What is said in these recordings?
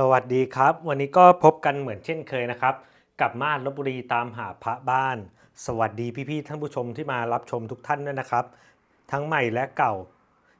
สวัสดีครับ วันนี้ก็พบกันเหมือนเช่นเคยนะครับ กับมาดลบบุรีตามหาพระบ้าน สวัสดีพี่ๆท่านผู้ชมที่มารับชมทุกท่านด้วยนะครับ ทั้งใหม่และเก่า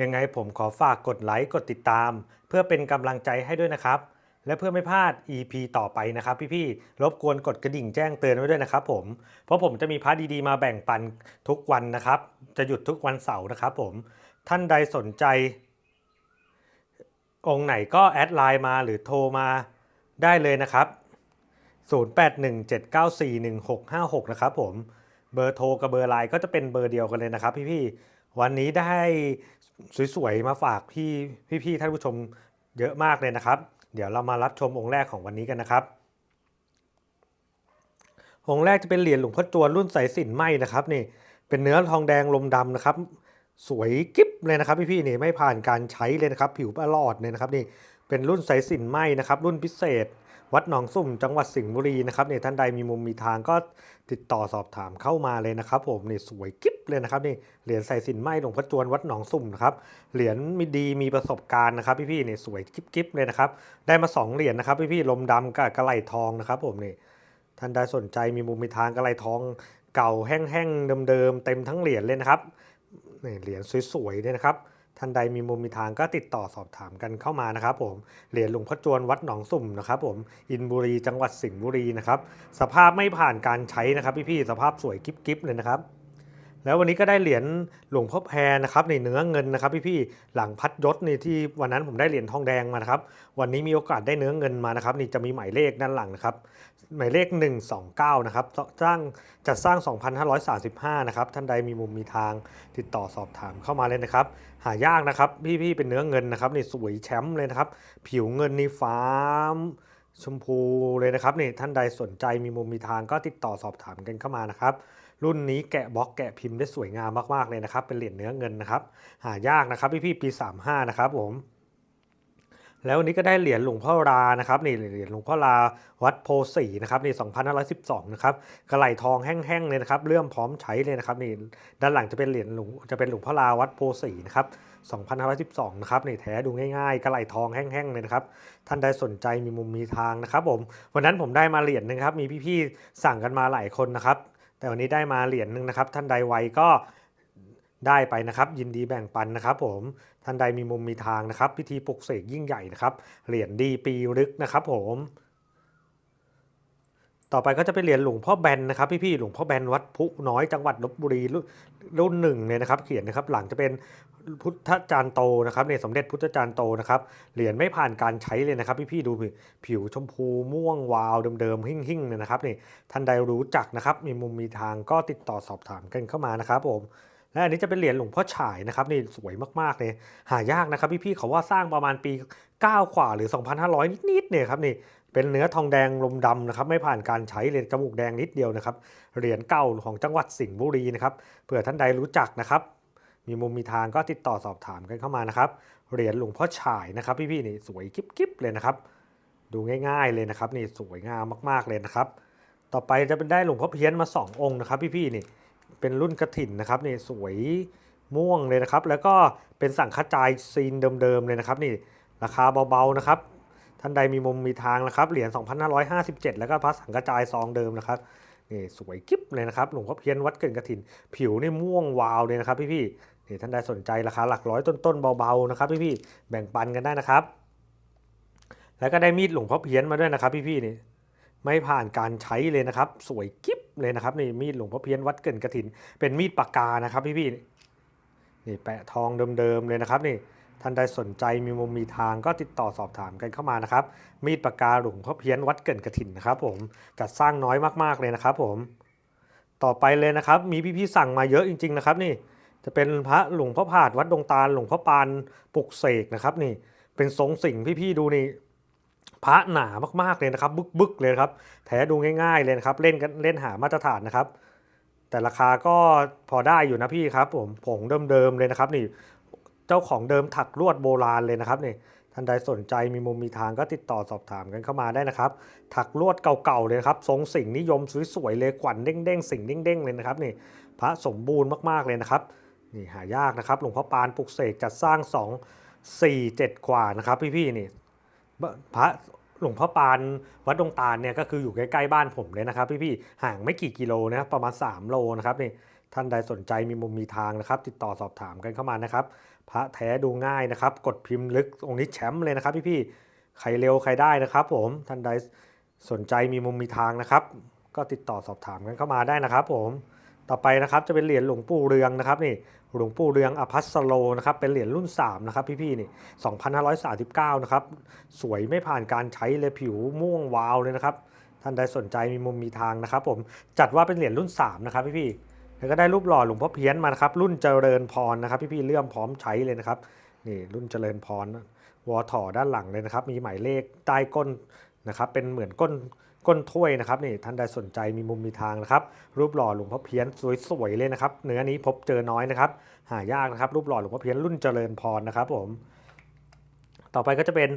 ยังไงผมขอฝากกดไลค์กดติดตาม เพื่อเป็นกำลังใจให้ด้วยนะครับ และเพื่อไม่พลาด EP ต่อไปนะครับ พี่ๆรบกวนกดกระดิ่งแจ้งเตือนไว้ด้วยนะครับ ผมเพราะผมจะมีพระดีๆมาแบ่งปันทุกวันนะครับ จะหยุดทุกวันเสาร์นะครับ ผมท่านใดสนใจ องค์ไหนก็แอดไลน์มาหรือโทรมาได้เลยนะครับ 0817941656 นะครับผม เบอร์โทรกับเบอร์ไลน์ก็จะเป็นเบอร์เดียวกันเลยนะครับ พี่ๆ วันนี้ได้สวยๆ มาฝากพี่พี่ๆ ท่านผู้ชมเยอะมากเลยนะครับ เดี๋ยวเรามารับชมองค์แรกของวันนี้กันนะครับ องค์แรกจะเป็นเหรียญหลวงพ่อจวนรุ่นสายสินไหมนะครับนี่ เป็นเนื้อทองแดงลมดำนะครับ สวยกิ๊บเลยนะครับพี่ๆนี่ไม่ผ่านการใช้เลยนะครับ ผิวประหลอดเลยนะครับนี่เป็นรุ่นสายสินไหมนะครับรุ่นพิเศษ วัดหนองสุ่มจังหวัดสิงห์บุรีนะครับเนี่ยท่านใดมีมุมมีทางก็ติดต่อสอบถามเข้ามาเลยนะครับ ผมนี่สวยกิ๊บเลยนะครับนี่เหรียญสายสินไหมหลวงพ่อจวนวัดหนองสุ่มนะครับเหรียญมีดีมีประสบการณ์นะครับ พี่ๆนี่สวยกิ๊บๆเลยนะครับได้มาสองเหรียญนะครับ พี่ๆลมดำกับกระไหลทองนะครับผมนี่ท่านใดสนใจมีมุมมีทางกระไรทองเก่าแห้งๆเดิมๆเต็มทั้งเหรียญเลยนะครับ เหรียญสวยๆเนี่ยนะครับท่านใดมีมุมมีทางก็ติดต่อสอบถามกันเข้ามานะครับผมเหรียญหลวงพ่อจวนวัดหนองสุ่มนะครับผมอินบุรีจังหวัดสิงห์บุรีนะครับสภาพไม่ผ่านการใช้นะครับพี่ๆสภาพสวยกิ๊บๆเลยนะครับ แล้ววันนี้ก็ได้เหรียญหลวงพ่อแพรนะครับในเนื้อเงินนะครับพี่ๆหลังพัดยศนี่ที่วันนั้นผมได้เหรียญทองแดงมานะครับวันนี้มีโอกาสได้เนื้อเงินมานะครับนี่จะมีหมายเลขด้านหลังนะครับหมายเลข 129นะครับสร้างจัดสร้าง 2,535นะครับท่านใดมีมุมมีทางติดต่อสอบถามเข้ามาเลยนะครับ หายากนะครับพี่ๆเป็นเนื้อเงินนะครับนี่สวยแชมป์เลยนะครับผิวเงินนี่ฟ้า ชมพูเลยนะครับนี่ท่านใดสนใจมีมุมมีทางก็ติดต่อสอบถามกันเข้ามานะครับ รุ่นนี้แกะบล็อกแกะพิมพ์ได้สวยงามมากๆเลยนะครับ เป็นเหรียญเนื้อเงินนะครับ หายากนะครับพี่ๆปี 35 นะครับผม แล้ววันนี้ก็ได้เหรียญหลวงพ่อรานะครับนี่เหรียญหลวงพ่อราวัดโพสีนะครับนี่2512นะครับกระไหลทองแห้งๆเลยนะครับเลื่อมพร้อมใช้เลยนะครับนี่ด้านหลังจะเป็นเหรียญหลวงจะเป็นหลวงพ่อราวัดโพสีนะครับ2512นะครับนี่แท้ดูง่ายๆกระไหลทองแห้งๆเลยนะครับท่านใดสนใจมีมุมมีทางนะครับผมวันนั้นผมได้มาเหรียญหนึงครับมีพี่ๆสั่งกันมาหลายคนนะครับแต่วันนี้ได้มาเหรียญหนึ่งนะครับท่านใดไวก็ ได้ไปนะครับยินดีแบ่งปันนะครับผมท่านใดมีมุมมีทางนะครับ พิธีปลุกเสกยิ่งใหญ่นะครับเหรียญดีปีรึกนะครับผมต่อไปก็จะเป็นเหรียญหลวงพ่อแบนนะครับพี่ๆหลวงพ่อแบนวัดพุน้อยจังหวัดลบบุรีรุ่นหนึ่งเลยนะครับเขียนนะครับหลังจะเป็นพุทธจารย์โตนะครับในสมเด็จพุทธจารย์โตนะครับเหรียญไม่ผ่านการใช้เลยนะครับ พี่ๆดูผิวชมพูม่วงวาวเดิมๆหิ่งๆเลยนะครับนี่ท่านใดรู้จักนะครับมีมุมมีทางก็ติดต่อสอบถามกันเข้ามานะครับผม อันนี้จะเป็นเหรียญหลวงพ่อฉายนะครับนี่สวยมากๆเลยหายากนะครับพี่ๆเขาว่าสร้างประมาณปี9กว่าหรือ 2,500 นิดๆเนี่ยครับนี่เป็นเนื้อทองแดงลมดำนะครับไม่ผ่านการใช้เลยจมูกแดงนิดเดียวนะครับเหรียญเก่าของจังหวัดสิงห์บุรีนะครับเผื่อท่านใดรู้จักนะครับมีมุมมีทางก็ติดต่อสอบถามกันเข้ามานะครับเหรียญหลวงพ่อฉายนะครับพี่ๆนี่สวยกิ๊บๆเลยนะครับดูง่ายๆเลยนะครับนี่สวยงามมากๆเลยนะครับต่อไปจะเป็นได้หลวงพ่อเพี้ยนมา 2 องค์นะครับพี่ๆนี่ เป็นรุ่นกระถิ่นนะครับนี่สวยม่วงเลยนะครับ แล้วก็เป็นสั่งขจายซีนเดิมๆเลยนะครับ นี่ราคาเบาๆนะครับท่านใดมีมุมมีทางนะครับเหรียญ2557 แล้วก็พระสังกระจายซองเดิมนะครับนี่สวยกิ๊บเลยนะครับหลวงพ่อเพี้ยนวัดเกินกระถิน ผิวนี่ม่วงวาวเลยนะครับพี่ๆนี่ท่านใดสนใจราคาหลักร้อยต้นๆเบาๆนะครับพี่ๆแบ่งปันกันได้นะครับ แล้วก็ได้มีดหลวงพ่อเพี้ยนมาด้วยนะครับพี่ๆนี่ ไม่ผ่านการใช้เลยนะครับ สวยกิ๊บเลยนะครับนี่มีดหลวงพ่อเพี้ยนวัดเกินกระถิน เป็นมีดปากกานะครับพี่พี่ๆนี่แปะทองเดิมๆเลยนะครับนี่ท่านใดสนใจมีมุมมีทางก็ติดต่อสอบถามกันเข้ามานะครับ มีดปากกาหลวงพ่อเพี้ยนวัดเกินกระถินนะครับผมจัดสร้างน้อยมากๆเลยนะครับ ผม ต่อไปเลยนะครับ มีพี่ๆสั่งมาเยอะจริง ๆนะครับ นี่ จะเป็นพระหลวงพ่อผาดวัดดงตาลหลวงพ่อปานปลุกเสกนะครับ นี่ เป็นทรงสิงพี่ๆดูนี่ พระหนามากๆเลยนะครับ บึกๆเลยครับ แท้ดูง่ายๆเลยนะครับ เล่นกันเล่นหามาตรฐานนะครับ แต่ราคาก็พอได้อยู่นะพี่ครับ ผมผงเดิมๆเลยนะครับ นี่ เจ้าของเดิมถักลวดโบราณเลยนะครับนี่ท่านใดสนใจมีมุมมีทางก็ติดต่อสอบถามกันเข้ามาได้นะครับ ถักลวดเก่าๆเลยครับทรงสิ่งนิยมสวยๆเลยกวันเด้งๆสิ่งเด้งๆเลยนะครับนี่พระสมบูรณ์มากๆเลยนะครับนี่หายากนะครับหลวงพ่อปานปลุกเสกจัดสร้าง 2 4 7 กว่านะครับพี่ๆนี่ พระหลวงพ่อปานวัดดงตาลเนี่ยก็คืออยู่ใกล้ๆบ้านผมเลยนะครับ พี่ๆห่างไม่กี่กิโลนะครับประมาณ 3 โลนะครับนี่ท่านใดสนใจมีมุมมีทางนะครับ ติดต่อสอบถามกันเข้ามานะครับ พระแท้ดูง่ายนะครับ กดพิมพ์ลึกองค์นี้แชมป์เลยนะครับ พี่ๆใครเร็วใครได้นะครับ ผมท่านใดสนใจมีมุมมีทางนะครับ ก็ติดต่อสอบถามกันเข้ามาได้นะครับ ผม ต่อไปนะครับจะเป็นเหรียญหลวงปู่เรืองนะครับนี่หลวงปู่เรืองอภัสโลนะครับเป็นเหรียญรุ่น 3 นะครับพี่ๆนี่2539 นะครับ สวยไม่ผ่านการใช้เลยผิวม่วงวาวเลยนะครับ ท่านใดสนใจมีมุมมีทางนะครับ ผมจัดว่าเป็นเหรียญรุ่น 3 นะครับพี่ๆแล้วก็ได้รูปหล่อหลวงพ่อเพี้ยนมานะครับ รุ่นเจริญพรนะครับพี่ๆเลื่อมพร้อมใช้เลยนะครับนี่รุ่นเจริญพรวอถอด้านหลังเลยนะครับ มีหมายเลขใต้ก้นนะครับ เป็นเหมือนก้น ก้นถ้วยนะครับนี่ท่านใดสนใจมีมุมมีทางนะครับ รูปหล่อหลวงพ่อเพี้ยนสวยๆเลยนะครับเนื้อนี้พบเจอน้อยนะครับ หายากนะครับ รูปหล่อหลวงพ่อเพี้ยนรุ่นเจริญพรนะครับ ผม ต่อไปก็จะเป็น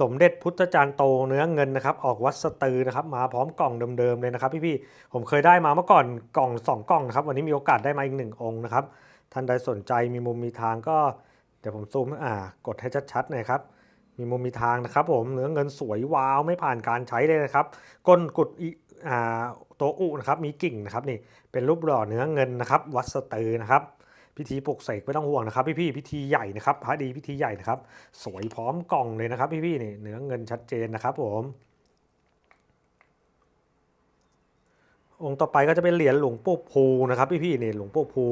สมเด็จพุทธจารย์โตเนื้อเงินนะครับ ออกวัดสตือนะครับ มาพร้อมกล่องเดิมๆเลยนะครับ พี่ๆผมเคยได้มาเมื่อก่อนกล่องสองกล่องนะครับ วันนี้มีโอกาสได้มาอีกหนึ่งองค์นะครับท่านใดสนใจมีมุมมีทางก็เดี๋ยวผมซูมอ่ากดให้ชัดๆหน่อยครับ มีมุมมีทางนะครับผมเนื้อเงินสวยวาวไม่ผ่านการใช้เลยนะครับ ก้นกุดอิอ่าโตวอุนะครับมีกิ่งนะครับนี่เป็นรูปหล่อเนื้อเงินนะครับ วัดสตอร์นะครับ พิธีปลุกเสกไม่ต้องห่วงนะครับ พี่พี่พิธีใหญ่นะครับพระดีพิธีใหญ่นะครับ สวยพร้อมกล่องเลยนะครับ พี่พี่นี่เนื้อเงินชัดเจนนะครับผม องค์ต่อไปก็จะเป็นเหรียญหลวงปู่ภูนะครับพี่ๆนี่หลวงปู่ภู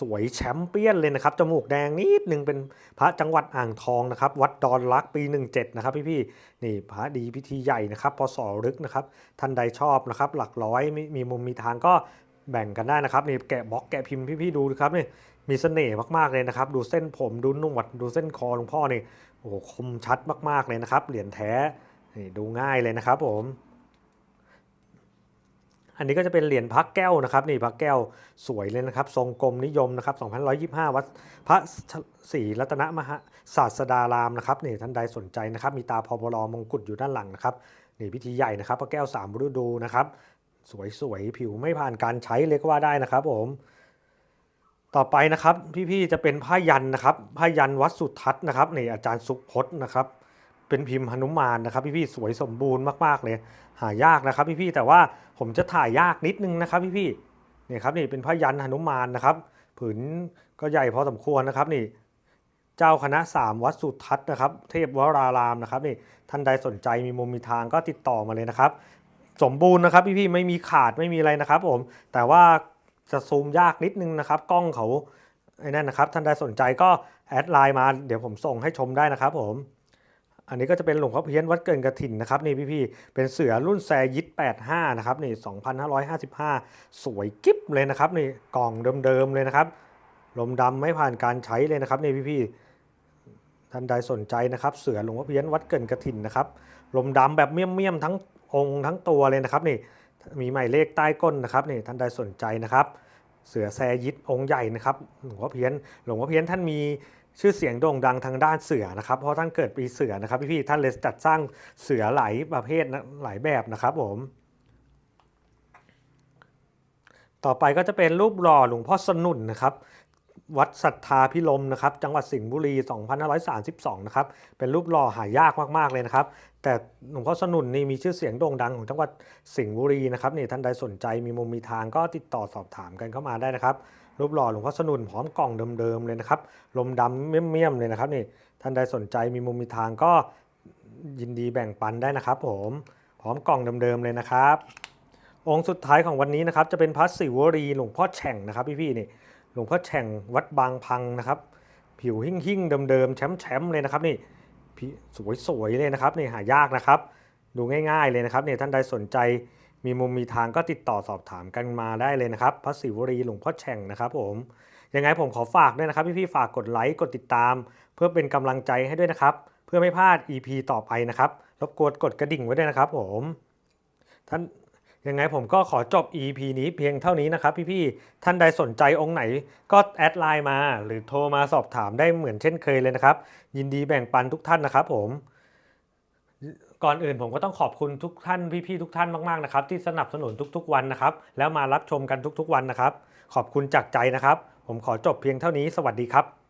สวยแชมเปี้ยนเลยนะครับจมูกแดงนิดนึงเป็นพระจังหวัดอ่างทองนะครับ วัดดอนลักปี 17 นะครับพี่ๆนี่พระดีพิธีใหญ่นะครับพศลึกนะครับท่านใดชอบนะครับ หลักร้อยมีมีมุมมีทางก็แบ่งกันได้นะครับนี่แกะบล็อกแกะพิมพ์พี่ๆดูครับนี่มีเสน่ห์มากๆเลยนะครับ ดูเส้นผมดูหนวดดูเส้นคอหลวงพ่อนี่โอ้โหคมชัดมากๆเลยนะครับเหรียญแท้นี่ดูง่ายเลยนะครับผม อันนี้ก็จะเป็นเหรียญพระแก้วนะครับนี่พระแก้วสวยเลยนะครับ ทรงกลมนิยมนะครับ2125 วัดพระศรีรัตนมหาศาสดารามนะครับนี่ท่านใดสนใจนะครับ มีตาพบลมงกุฎอยู่ด้านหลังนะครับนี่พิธีใหญ่นะครับ พระแก้วสามฤดูนะครับ สวยๆ ผิวไม่ผ่านการใช้เลยก็ว่าได้นะครับผมต่อไปนะครับพี่ๆจะเป็นผ้ายันนะครับผ้ายันวัดสุทัศน์นะครับนี่อาจารย์สุพจน์นะครับเป็นพิมพ์หนุมานนะครับ พี่ๆสวยสมบูรณ์มากๆเลย หายากนะครับพี่ๆแต่ว่าผมจะถ่ายยากนิดนึงนะครับพี่ๆนี่ครับนี่เป็นผ้ายันหนุมานนะครับ ผืนก็ใหญ่พอสมควรนะครับนี่เจ้าคณะสามวัดสุทัศน์นะครับ เทพวรารามนะครับนี่ท่านใดสนใจมีมุมมีทางก็ติดต่อมาเลยนะครับ สมบูรณ์นะครับพี่ๆไม่มีขาดไม่มีอะไรนะครับ ผม แต่ว่าจะซูมยากนิดนึงนะครับ กล้องเขาไอ้นั่นนะครับ ท่านใดสนใจก็แอดไลน์มาเดี๋ยวผมส่งให้ชมได้นะครับผม อันนี้ก็จะเป็นหลวงพ่อเพี้ยนวัดเกินกระถินนะครับนี่พี่ๆเป็นเสือรุ่นแซยิต85นะครับนี่2555 สวยกิ๊บเลยนะครับนี่กล่องเดิมๆเลยนะครับลมดำไม่ผ่านการใช้เลยนะครับนี่พี่ๆท่านใดสนใจนะครับ เสือหลวงพ่อเพี้ยนวัดเกินกระถินนะครับลมดำแบบเมี่ยมๆทั้งองค์ทั้งตัวเลยนะครับนี่มีหมายเลขใต้ก้นนะครับนี่ท่านใดสนใจนะครับ เสือแซยิตองค์ใหญ่นะครับหลวงพ่อเพี้ยนหลวงพ่อเพี้ยนท่านมี ชื่อเสียงโด่งดังทางด้านเสือนะครับ เพราะท่านเกิดปีเสือนะครับพี่ๆท่านเลยจัดสร้างเสือหลายประเภทนะหลายแบบนะครับผม ต่อไปก็จะเป็นรูปหล่อหลวงพ่อสนุนนะครับวัดศรัทธาพิลมนะครับ จังหวัดสิงห์บุรี 2532 นะครับ เป็นรูปหล่อหายากมาก ๆ เลยนะครับ แต่หลวงพ่อสนุนนี่มีชื่อเสียงโด่งดังของจังหวัดสิงห์บุรีนะครับนี่ท่านใดสนใจมีมุมมีทางก็ติดต่อสอบถามกันเข้ามาได้นะครับ รูปหล่อหลวงพ่อสนุนพร้อมกล่องเดิมๆเลยนะครับ ลมดำเมี่ยมๆเลยนะครับนี่ ท่านใดสนใจมีมุมมีทางก็ยินดีแบ่งปันได้นะครับ ผมพร้อมกล่องเดิมๆเลยนะครับ องค์สุดท้ายของวันนี้นะครับ จะเป็นพระศิวรีหลวงพ่อแฉ่งนะครับพี่ๆนี่หลวงพ่อแฉ่งวัดบางพังนะครับ ผิวหิ่งหิ่งๆเดิมๆแชมป์ๆเลยนะครับนี่พี่สวยๆเลยนะครับนี่หายากนะครับ ดูง่าย ๆเลยนะครับเนี่ยท่านใดสนใจ มีมุมมีทางก็ติดต่อสอบถามกันมาได้เลยนะครับ พระศิวรีหลวงพ่อแฉ่งนะครับผมยังไงผมขอฝากด้วยนะครับพี่ๆฝากกดไลค์กดติดตาม เพื่อเป็นกำลังใจให้ด้วยนะครับ เพื่อไม่พลาด EP ต่อไปนะครับรบกวนกดกระดิ่งไว้ด้วยนะครับ ผมท่านยังไงผมก็ขอจบ EP นี้เพียงเท่านี้นะครับพี่ๆท่านใดสนใจองค์ไหนก็แอดไลน์มา หรือโทรมาสอบถามได้เหมือนเช่นเคยเลยนะครับ ยินดีแบ่งปันทุกท่านนะครับผม ก่อนอื่นผมก็ต้องขอบคุณทุกท่านพี่ๆทุกท่านมากๆนะครับที่สนับสนุนทุกๆวันนะครับ แล้วมารับชมกันทุกๆวันนะครับ ขอบคุณจากใจนะครับ ผมขอจบเพียงเท่านี้สวัสดีครับ